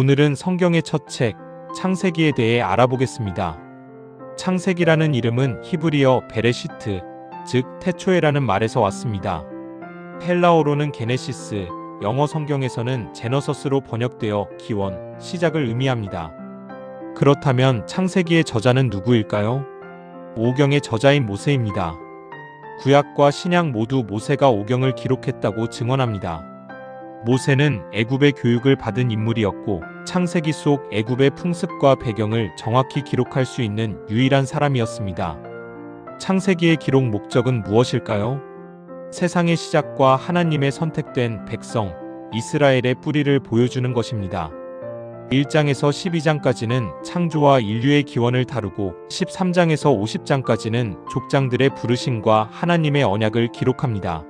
오늘은 성경의 첫 책, 창세기에 대해 알아보겠습니다. 창세기라는 이름은 히브리어 베레시트, 즉 태초에라는 말에서 왔습니다. 헬라어로는 게네시스, 영어 성경에서는 제너서스로 번역되어 기원, 시작을 의미합니다. 그렇다면 창세기의 저자는 누구일까요? 오경의 저자인 모세입니다. 구약과 신약 모두 모세가 오경을 기록했다고 증언합니다. 모세는 애굽의 교육을 받은 인물이었고 창세기 속 애굽의 풍습과 배경을 정확히 기록할 수 있는 유일한 사람이었습니다. 창세기의 기록 목적은 무엇일까요? 세상의 시작과 하나님의 선택된 백성, 이스라엘의 뿌리를 보여주는 것입니다. 1장에서 12장까지는 창조와 인류의 기원을 다루고 13장에서 50장까지는 족장들의 부르심과 하나님의 언약을 기록합니다.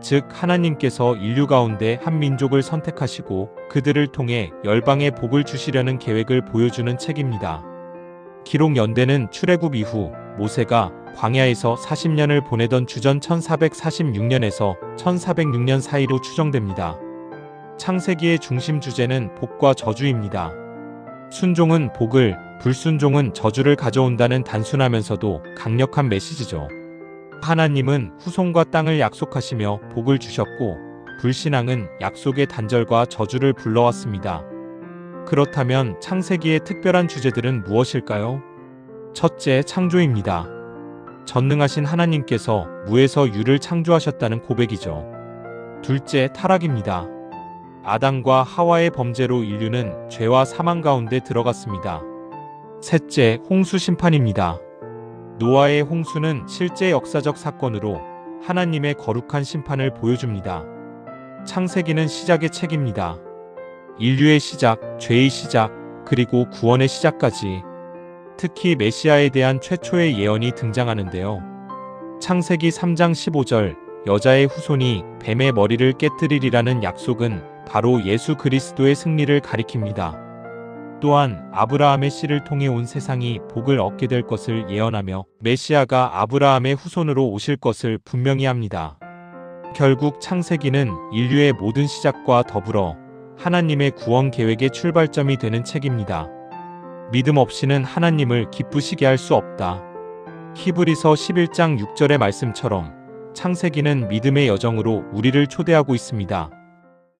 즉 하나님께서 인류 가운데 한 민족을 선택하시고 그들을 통해 열방에 복을 주시려는 계획을 보여주는 책입니다. 기록 연대는 출애굽 이후 모세가 광야에서 40년을 보내던 주전 1446년에서 1406년 사이로 추정됩니다. 창세기의 중심 주제는 복과 저주입니다. 순종은 복을, 불순종은 저주를 가져온다는 단순하면서도 강력한 메시지죠. 하나님은 후손과 땅을 약속하시며 복을 주셨고, 불신앙은 약속의 단절과 저주를 불러왔습니다. 그렇다면 창세기의 특별한 주제들은 무엇일까요? 첫째, 창조입니다. 전능하신 하나님께서 무에서 유를 창조하셨다는 고백이죠. 둘째, 타락입니다. 아담과 하와의 범죄로 인류는 죄와 사망 가운데 들어갔습니다. 셋째, 홍수 심판입니다. 노아의 홍수는 실제 역사적 사건으로 하나님의 거룩한 심판을 보여줍니다. 창세기는 시작의 책입니다. 인류의 시작, 죄의 시작, 그리고 구원의 시작까지 특히 메시아에 대한 최초의 예언이 등장하는데요. 창세기 3장 15절 여자의 후손이 뱀의 머리를 깨뜨리리라는 약속은 바로 예수 그리스도의 승리를 가리킵니다. 또한 아브라함의 씨를 통해 온 세상이 복을 얻게 될 것을 예언하며 메시아가 아브라함의 후손으로 오실 것을 분명히 합니다. 결국 창세기는 인류의 모든 시작과 더불어 하나님의 구원 계획의 출발점이 되는 책입니다. 믿음 없이는 하나님을 기쁘시게 할 수 없다. 히브리서 11장 6절의 말씀처럼 창세기는 믿음의 여정으로 우리를 초대하고 있습니다.